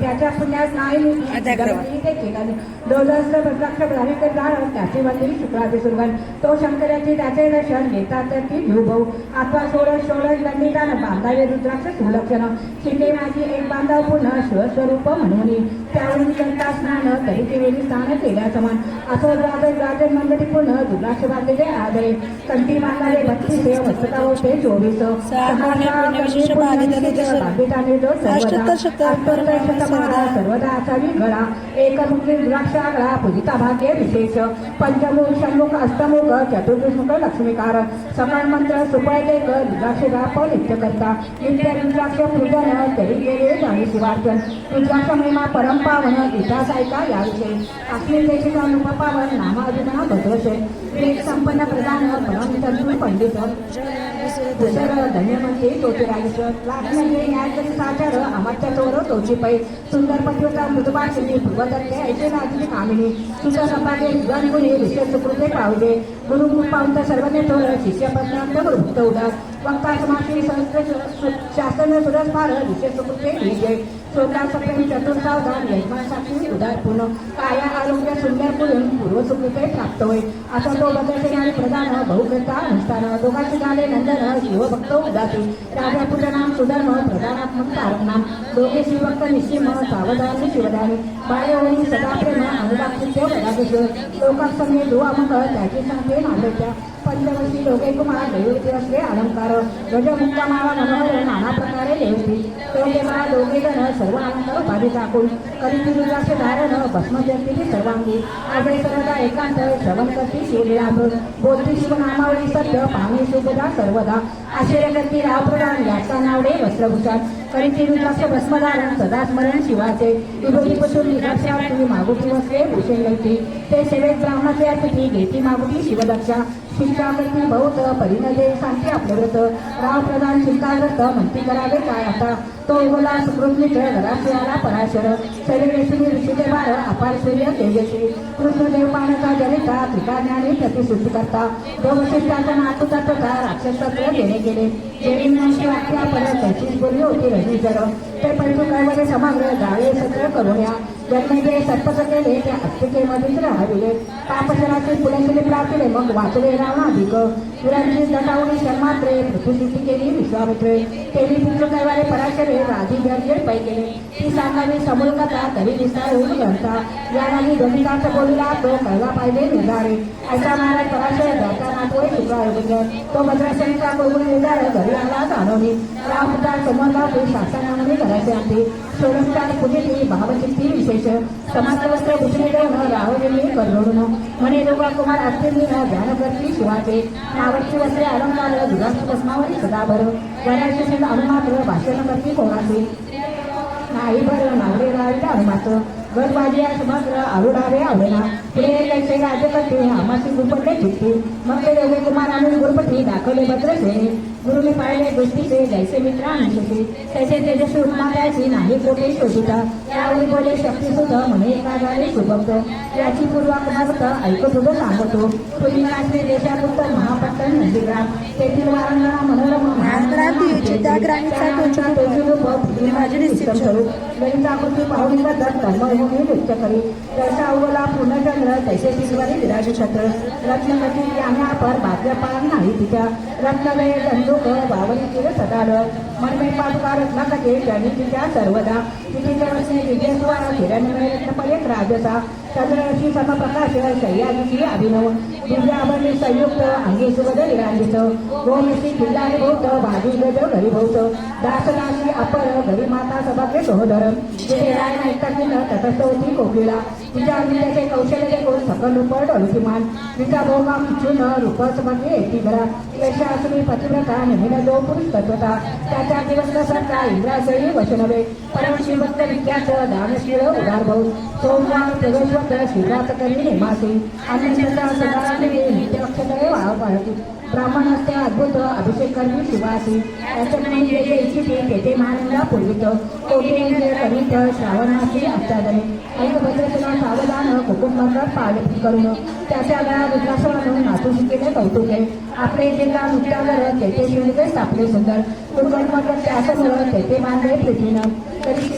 त्याच्या नाही त्याची शुक्राची तो शंकराची त्याचे दर्शन घेतात तर ती भिऊ बांधावे रुद्राक्ष सुलक्षण. माझी एक बांधाव पुन्हा शिवस्वरूप म्हणून. त्यावरून करता स्नान तरी ते वेळी स्नान केल्या समान. असो मंडळी पुन्हा दुर्लाक्ष बांधलेले आदरे. कंठी बांधावे बत्तीस मस्तका होते चोवीस. सामान्य पुण्यविशेष बाधित अष्टोत्तर शतक सर्वदा सर्वदा असावी घडा एकमुखी द्राक्षागळा पूजिता भाग्य विशेष पंचमुख षण्मुख अष्टमुख चतुर्दशमुख लक्ष्मीकार सकाळ मंत्र सुपळते कर रुद्राक्ष राप नित्य करता नित्य रुद्राक्ष पूजन तरी गेले जाणी शिवार्चन रुद्राक्ष महिमा परंपावन इतिहास ऐका याविषयी आपली देशिका अनुपपावन नामाभिना भद्रशे वेद संपन्न प्रधान परम तंतू पंडित दुसरं धन्यमंत्री तोचे राजेश्वर लाखनंदी न्यायकरी साचार अमात्य चोर तोची पै. सुंदर पटवेचा मृदुबा सिंधी भगवदत्ते ऐसे नाजली कामिनी. तुझ्या सपाटे गणगुणी विशेष कृते पावले गुरु पावत सर्वने थोर शिष्य पत्नांत वृत्त उदास. वक्ता समाशी संस्कृत शासन सुरस फार विशेष सुकृते विजय. श्रोता सप्रेम चतुर्थावधान यजमानसाठी उदार पूर्ण. काया आरोग्य सुंदर करून पूर्वसुकृते प्राप्त होय. असा तो बदलते आणि प्रधान बहुकर्ता अनुष्ठान. दोघांचे झाले नंदन शिवभक्त उदासी. राजा पूजनाम सुधर्म प्रधानात्मक तारक दोघे शिवभक्त निश्चिम सावधानी शिवदानी बाळ्यवणी सदाप्रेम अनुदाक्षित्य वदाकेश्वर लोकांसंगे दुवामक त्याची सांगते मांडत्या पंचवशी लोके कुमार देवती असले अलंकार गजमुक्कामाला मनोहर नाना प्रकारे देवती दोघे मला दोघे जण सर्व अलंकार उपाधी टाकून करीती रुद्राचे धारण भस्म जयंतीची सर्वांगी. आजही सर्वदा एकांत श्रवण करती शिवलीलामृत बोलती शिवनामावळी सत्य पाणी सुखदा सर्वदा. आश्चर्य करती रावप्रदान याचा नावडे वस्त्रभूषण करीती रुद्राक्ष भस्मधारण सदा स्मरण शिवाचे. विभूतीपासून निराक्षा तुम्ही मागुटी वस्त्रे भूषण लवती ते सेवेत ब्राह्मणाचे अर्पिती घेती मागुटी शिवदक्षा. शिष्यापैकी बहुत परिणदे सांगते आपले व्रत. राव प्रधान चिंताग्रस्त म्हणती करावे काय आता? तो बोला सुकृत मित्र घराशी आला पराशर शरीरेशी ऋषीचे बाळ अपार सूर्य तेजस्वी. कृष्णदेव पाणका जनिता पिता ज्ञानी प्रतिसिद्ध करता. दोन शिष्याचा नातूचा तथा राक्षसत्र देणे गेले. देवींची वाक्या परत त्याची बोलली होती रजनी जर ते पंचू समग्र गावे सत्र करून या. जन्मेचे सर्पस केले त्या अस्तिकेमध्येच राहाविले पापशराचे पुलंकिले प्राप्तिले मग वाचले रावणाधिक पुरांची दटावणी शर्मात्रे पृथ्वीची केली विश्वामित्रे. केली पुत्र कैवाले पराशरे राधी गर्जे पै केले ती सांगावी समोर कथा तरी विस्तार होऊन घडता या नाही गणितांत बोलला तो कळला पाहिजे निघारे ऐसा महाराज पराशर जाता नातोय शुक्रायोग्य तो भद्राशनीचा बघून निर्धार घरी आला जाणवली. रामपुता समोरला ते शासनामध्ये करायचे आणते. सोडमकार पुजेती भावचित्ती विशेष. समाजवस्त्र भूषणे देऊन राहुलेली करडून म्हणे लोका कुमार असतील ध्यान करती शिवाचे नावरची वस्त्रे अलंकार दुधाची भस्मावरी सदाभर. वराशी अनुमात्र भाषण करती कोणाचे? नाही बरं नावडे राहिले राज्य करते आमाशी गुरुपटले चित्ती मग ते दोघे कुमार आणि गुरुपती दाखवले भद्रसेने गुरुने पाहिले गोष्टीचे जैसे मित्र अनुषते तैसे तेजस्वी उत्माताची नाही कोठे शोधिता. त्यावेळी बोले शक्ती सुद्धा म्हणे एका झाले सुभक्त. याची पूर्वा कुमारत ऐकत होतो सांगतो. पूर्वी काश्मीर देशापुत्त महापट्टण नंदीग्राम तेथील वारंगणा मनोरम स्वरूप. गणिताकृती पाहुणी बद्दल कर्मभूमी नृत्य करी. जैसा अवला पूर्णचंद्र तैसे तिजवारी विराज छत्र. रत्नगती यांना पर भाग्यपार नाही तिच्या रत्नलय दंडुक वावरी केलं सदाड मनमे पादुका रत्नाकटे जनी तिच्या सर्वदा तिथे वर्षी विजयस्वार हिरण्यमय रत्नपर्यंत राजसा चंद्रशी समप्रकाश शय्याची अभिनव दिव्या अभरणी संयुक्त अंगी सुगद विरांजित गोमिशी किल्लारी भोवत भाजी गज घरी भोवत दासनाशी अपर घरी माता सभाके सहोदर जिथे राय तटस्थ होती कोकिळा तिच्या अभिनयाचे कौशल्य देखून सकल रूप डोलकीमान तिचा भोगा मिचून रूप सभाके एकी घरा यशा यशासनी पतिव्रता नेहमी जो पुरुष तत्वता त्याच्या दिवस सरता इंद्रासही वचनवे परमशी भक्त विख्यात दानशील उदार भाऊ सोमवार प्रवेशवत श्रीरात करी नेमासी अन्नश्रद्धा सदाराने नित्य अक्षतरे वाळ पाळती ब्राह्मण असते अद्भुत अभिषेक करणे सुवासी त्याच्यामुळे जे इच्छिते तेथे महानंदा पूर्वित कोटे करीत श्रावणाची अष्टादने. ऐकभद्रतेला सावधान कुटुंबांना करून त्याच्या गळा रुद्रासवानं नातून केले कौतुके. आपले जिल्हा नुकत्यावर तेथे शिवलिके स्थापले सुंदर. कुटुंबात त्यासमोर तेथे मानले पृथ्वीनं. तरी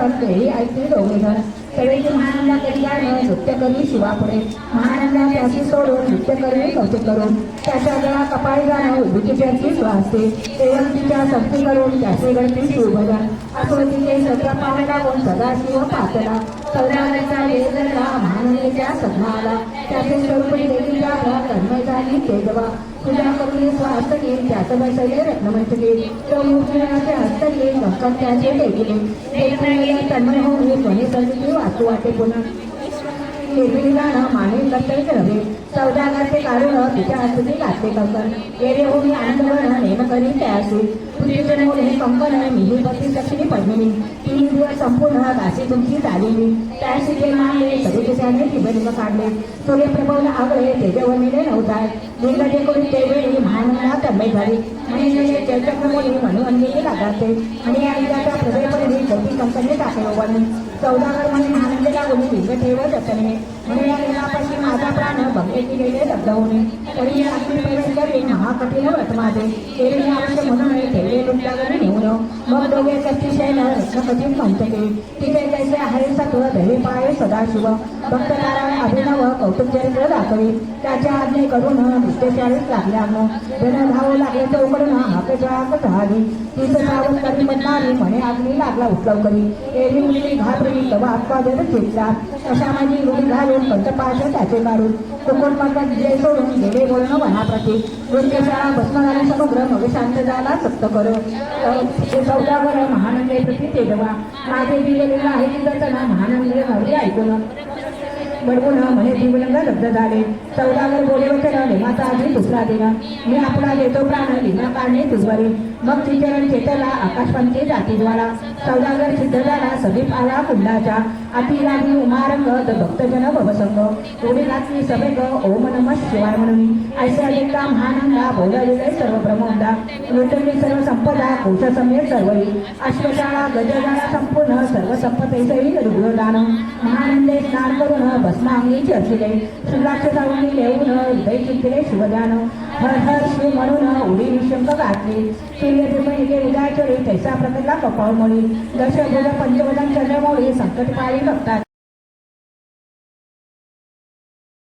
श्रीला पुरांचं बन ऐकली दोघे जण सगळेची महानंदा कधी गाणं नृत्य करी शिवापुढे महानंदा त्याची सोडून नृत्य करवी कौतुक करून त्याच्या गळा कपाळी गाणं उभीची त्यांची स्वासते देवंतीच्या सक्ती करून त्याचे गणती शिवभजन आकृतीचे सत्र पाव लागून सदाशिव पातला. सौदागरचा वेदना महानंदेच्या सदनाला त्याचे स्वरूप देवी जागा तन्मय झाली तेजवा तुझ्या करुणी स्वार्थ घेईन त्याचं बसले रत्नमंचके तो मूर्तीचे हस्त घेईन भक्कम त्याचे टेकले एकमेकाला तन्मय होऊन ध्वनी संगीती वाचू वाटे पुन्हा केलेली गाणं माने कर्तव्य रवे सौदागरचे काढून तिच्या हस्ती घातले कंकण येरे होऊन नेम करी त्यासी तुझे मोरे कंकण मिही पती पद्मिनी. तीन दिवस संपूर्ण दासी तुमची झालेली त्याशी ते मानले सगळे त्याने काढले सूर्यप्रभवला आगळे तेजवनीले नव्हताय दुर्गाचे करून ते वेळी महानंदा तन्मय झाली. आणि चैतन्यमुळे मनुवंदिनी लागाते आणि या लिंगाच्या हृदयपणे कौती कंकणे टाकले वळून चौदागर म्हणे महानंदेला गुणी लिंग ठेव जतने म्हणे या लिंगापाशी माझा प्राण भक्तीची गेले होणे तरी मी अग्नी करी व्रत माझे. तेरी आवश्य म्हणून ठेवले लुंटागणे नेऊन मग दोघे कच्ची पंचके तिथे कैसे आहे सत्व धैर्य पाय सदाशिव. भक्त नारायण अभिनव कौतुक चरित्र दाखवी. त्याच्या आज्ञे करून नित्यचारीच लागल्या जन धाव लागले चौकडून हाके जाग झाली तीच सावध करी म्हणणारी म्हणे अग्नी लागला उठलव करी. एरवी मुली घाबरली तवा आत्मादर चितला अशा माझी रुढी घालून पंचपाश त्याचे मारून. कुकुट विजय सोडून गेले बोलणं वनाप्रती. वृत्तशाळा भस्म समग्र समुद्र मग शांत झाला सप्त कर सौदागर महानंदे प्रती तेजवा माझे दिलेलेला आहे की दर्शना महानंदे नवरी ऐकून. बडवून म्हणे दिवलंग लब्ध झाले. सौदागर बोले वचन लिंगाचा आधी दुसरा दिन मी आपला देतो प्राण लिंगा काढणे दुर्वरी मग श्रीचरण चेतला आकाशपंथी जातीद्वारा. सौदागर सिद्ध झाला सदीप आला कुंडाच्या अति लागली उमारंग द भक्तजन भवसंग. थोडी घातली सभेग ओम नम शिवाय म्हणून ऐसे अधिका महानंदा बोलविले सर्व ब्रह्मोंदा लुटली सर्व. संपदा कोश समेत सर्वही अश्वशाळा गजगाळा संपूर्ण सर्व संपतेसही रुग्णदान. महानंदे स्नान करून भस्मांगी असले सुलाक्ष जाऊनी लेऊन हृदय चिंतले शिवदान हर हर शिव म्हणून उडी निशंक गाठली. सूर्यदेवने उदाचरे तैसा प्रकटला कपाळ मळी दशभुज पंचवदन चंद्रमौळी संकटकाळी भक्तात